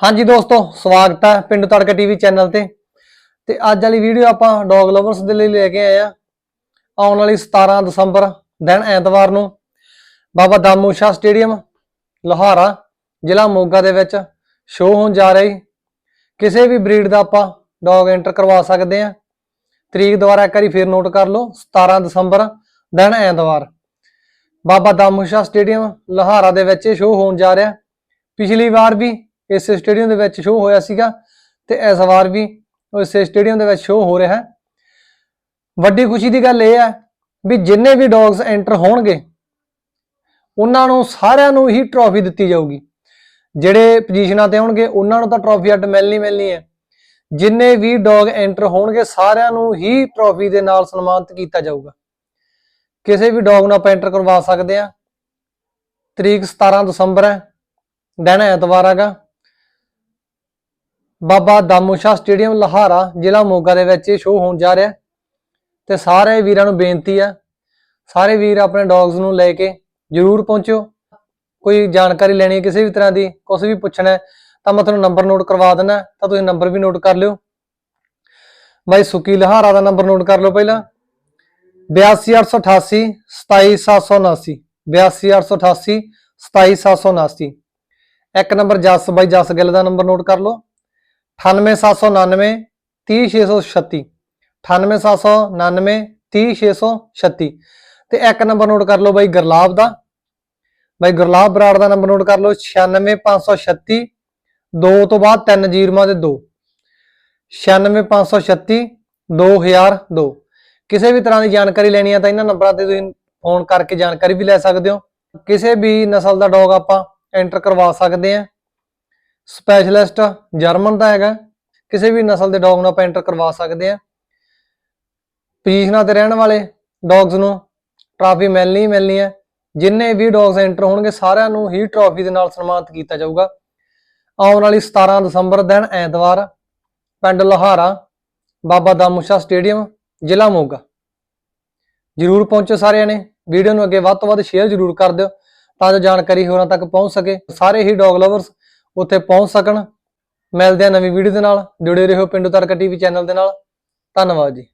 ਹਾਂਜੀ ਦੋਸਤੋ, ਸਵਾਗਤ ਹੈ ਪਿੰਡ ਤੜਕਾ ਟੀਵੀ ਚੈਨਲ ਤੇ। ਤੇ ਅੱਜ ਵਾਲੀ ਵੀਡੀਓ ਆਪਾਂ ਡੌਗ ਲਵਰਸ ਦੇ ਲਈ ਲੈ ਕੇ ਆਏ ਆ। ਆਉਣ ਵਾਲੀ 17 ਦਸੰਬਰ, ਦਿਨ ਐਤਵਾਰ ਨੂੰ ਬਾਬਾ ਦਾਮੂ ਸ਼ਾਹ ਸਟੇਡੀਅਮ, ਲੋਹਾਰਾ, ਜ਼ਿਲ੍ਹਾ ਮੋਗਾ ਦੇ ਵਿੱਚ ਸ਼ੋਅ ਹੋਣ ਜਾ ਰਹੀ। ਕਿਸੇ ਵੀ ਬਰੀਡ ਦਾ ਆਪਾਂ ਡੌਗ ਐਂਟਰ ਕਰਵਾ ਸਕਦੇ ਆ। ਤਰੀਕ ਦੁਬਾਰਾ ਇੱਕ ਵਾਰੀ ਫੇਰ ਨੋਟ ਕਰ ਲਓ 17 ਦਸੰਬਰ, ਦਿਨ ਐਤਵਾਰ। ਬਾਬਾ ਦਾਮੂ ਸ਼ਾਹ ਸਟੇਡੀਅਮ, ਲੋਹਾਰਾ ਦੇ ਵਿੱਚ ਇਹ ਸ਼ੋਅ ਹੋਣ ਜਾ ਰਿਹਾ। ਪਿਛਲੀ ਵਾਰ ਵੀ ਇਸ ਸਟੇਡੀਅਮ ਦੇ ਵਿੱਚ ਸ਼ੋਅ ਹੋਇਆ ਸੀਗਾ ਤੇ ਇਸ ਵਾਰ ਵੀ ਇਸੇ ਸਟੇਡੀਅਮ ਦੇ ਵਿੱਚ ਸ਼ੋਅ ਹੋ ਰਿਹਾ ਹੈ। ਵੱਡੀ ਖੁਸ਼ੀ ਦੀ ਗੱਲ ਇਹ ਹੈ ਵੀ ਜਿੰਨੇ ਵੀ ਡੌਗਸ ਐਂਟਰ ਹੋਣਗੇ, ਉਹਨਾਂ ਨੂੰ ਸਾਰਿਆਂ ਨੂੰ ਹੀ ਟਰੋਫੀ ਦਿੱਤੀ ਜਾਊਗੀ। ਜਿਹੜੇ ਪੋਜੀਸ਼ਨਾਂ ਤੇ ਹੋਣਗੇ ਉਹਨਾਂ ਨੂੰ ਤਾਂ ਟਰੋਫੀ ਅੱਡ ਮਿਲਣੀ ਮਿਲਣੀ ਹੈ। ਜਿੰਨੇ ਵੀ ਡੌਗ ਐਂਟਰ ਹੋਣਗੇ, ਸਾਰਿਆਂ ਨੂੰ ਹੀ ਟਰੋਫੀ ਦੇ ਨਾਲ ਸਨਮਾਨਿਤ ਕੀਤਾ ਜਾਊਗਾ। ਕਿਸੇ ਵੀ ਡੌਗ ਨੂੰ ਆਪਾਂ ਐਂਟਰ ਕਰਵਾ ਸਕਦੇ ਆ ਤਰੀਕ 17 ਦਸੰਬਰ ਹੈ, ਦਿਨ ਐਤਵਾਰ ਹੈਗਾ। ਬਾਬਾ ਦਾਮੂ ਸ਼ਾਹ ਸਟੇਡੀਅਮ ਲਹਾਰਾ ਜ਼ਿਲ੍ਹਾ ਮੋਗਾ ਦੇ ਵਿੱਚ ਇਹ ਸ਼ੋਅ ਹੋਣ ਜਾ ਰਿਹਾ ਤੇ ਸਾਰੇ ਵੀਰਾਂ ਨੂੰ ਬੇਨਤੀ ਆ ਸਾਰੇ ਵੀਰ ਆਪਣੇ ਡੌਗਸ ਨੂੰ ਲੈ ਕੇ ਜਰੂਰ ਪਹੁੰਚਿਓ ਕੋਈ ਜਾਣਕਾਰੀ ਲੈਣੀ ਹੈ ਕਿਸੇ ਵੀ ਤਰ੍ਹਾਂ ਦੀ ਕੁਝ ਵੀ ਪੁੱਛਣਾ ਹੈ, ਤਾਂ ਮੈਂ ਤੁਹਾਨੂੰ ਨੰਬਰ ਨੋਟ ਕਰਵਾ ਦਿੰਦਾ ਤਾਂ ਤੁਸੀਂ ਨੰਬਰ ਵੀ ਨੋਟ ਕਰ ਲਿਓ। ਬਾਈ ਸੁੱਕੀ ਲਹਾਰਾ ਦਾ ਨੰਬਰ ਨੋਟ ਕਰ ਲਓ ਪਹਿਲਾਂ। 82888 27779 82888 27779 ਇੱਕ ਨੰਬਰ ਜਸ ਬਾਈ ਜਸ ਗਿੱਲ ਦਾ ਨੰਬਰ ਨੋਟ ਕਰ ਲਓ। 98799 30636 98799 30636 ਤੇ ਇੱਕ ਨੰਬਰ ਨੋਟ ਕਰ ਲਓ ਬਾਈ ਗਰਲਾਬ ਦਾ। ਬਾਈ ਗੁਰਲਾਬ ਬਰਾੜ ਦਾ ਨੰਬਰ ਨੋਟ ਕਰ ਲਓ 96536 2 ਤੋਂ ਬਾਅਦ ਤਿੰਨ ਜੀਰਮਾਂ ਦੇ। 2 96536 2002 ਕਿਸੇ ਵੀ ਤਰ੍ਹਾਂ ਦੀ ਜਾਣਕਾਰੀ ਲੈਣੀ ਹੈ ਤਾਂ ਇਹਨਾਂ ਨੰਬਰਾਂ ਤੇ ਤੁਸੀਂ ਫੋਨ ਕਰਕੇ ਜਾਣਕਾਰੀ ਵੀ ਲੈ ਸਕਦੇ ਹੋ। ਕਿਸੇ ਵੀ ਨਸਲ ਦਾ ਡੌਗ ਆਪਾਂ ਐਂਟਰ ਕਰਵਾ ਸਕਦੇ ਆ। ਸਪੈਸ਼ਲਿਸਟ ਜਰਮਨ ਦਾ ਹੈਗਾ। ਕਿਸੇ ਵੀ ਨਸਲ ਦੇ ਡੌਗ ਨੂੰ ਆਪਾਂ ਐਂਟਰ ਕਰਵਾ ਸਕਦੇ ਆ ਪਜੀਸ਼ਨਾਂ ਤੇ ਰਹਿਣ ਵਾਲੇ ਡੌਗਸ ਨੂੰ ਟਰਾਫੀ ਮਿਲਣੀ ਮਿਲਣੀ ਹੈ। ਜਿੰਨੇ ਵੀ ਡੌਗਸ ਐਂਟਰ ਹੋਣਗੇ, ਸਾਰਿਆਂ ਨੂੰ ਹੀ ਟਰਾਫੀ ਦੇ ਨਾਲ ਸਨਮਾਨਿਤ ਕੀਤਾ ਜਾਊਗਾ। ਆਉਣ ਵਾਲੀ 17 ਦਸੰਬਰ ਦਿਨ ਐਤਵਾਰ, ਪਿੰਡ ਲੋਹਾਰਾ, ਬਾਬਾ ਦਾਮੂਸ਼ਾ ਸਟੇਡੀਅਮ, ਜ਼ਿਲ੍ਹਾ ਮੋਗਾ। ਜਰੂਰ ਪਹੁੰਚੋ ਸਾਰਿਆਂ ਨੇ। ਵੀਡੀਓ ਨੂੰ ਅੱਗੇ ਵੱਧ ਤੋਂ ਵੱਧ ਸ਼ੇਅਰ ਜਰੂਰ ਕਰ ਦਿਓ, ਤਾਂ ਜੋ ਜਾਣਕਾਰੀ ਹੋਰਾਂ ਤੱਕ ਪਹੁੰਚ ਸਕੇ। ਸਾਰੇ ਹੀ ਡੌਗ ਲਵਰਸ ਉੱਥੇ ਪਹੁੰਚ ਸਕਣ। ਮਿਲਦੇ ਆ ਨਵੀਂ ਵੀਡੀਓ ਦੇ ਨਾਲ। ਜੁੜੇ ਰਹੋ ਪਿੰਡੂ ਤਰਕਾ ਟੀਵੀ ਚੈਨਲ ਦੇ ਨਾਲ। ਧੰਨਵਾਦ ਜੀ।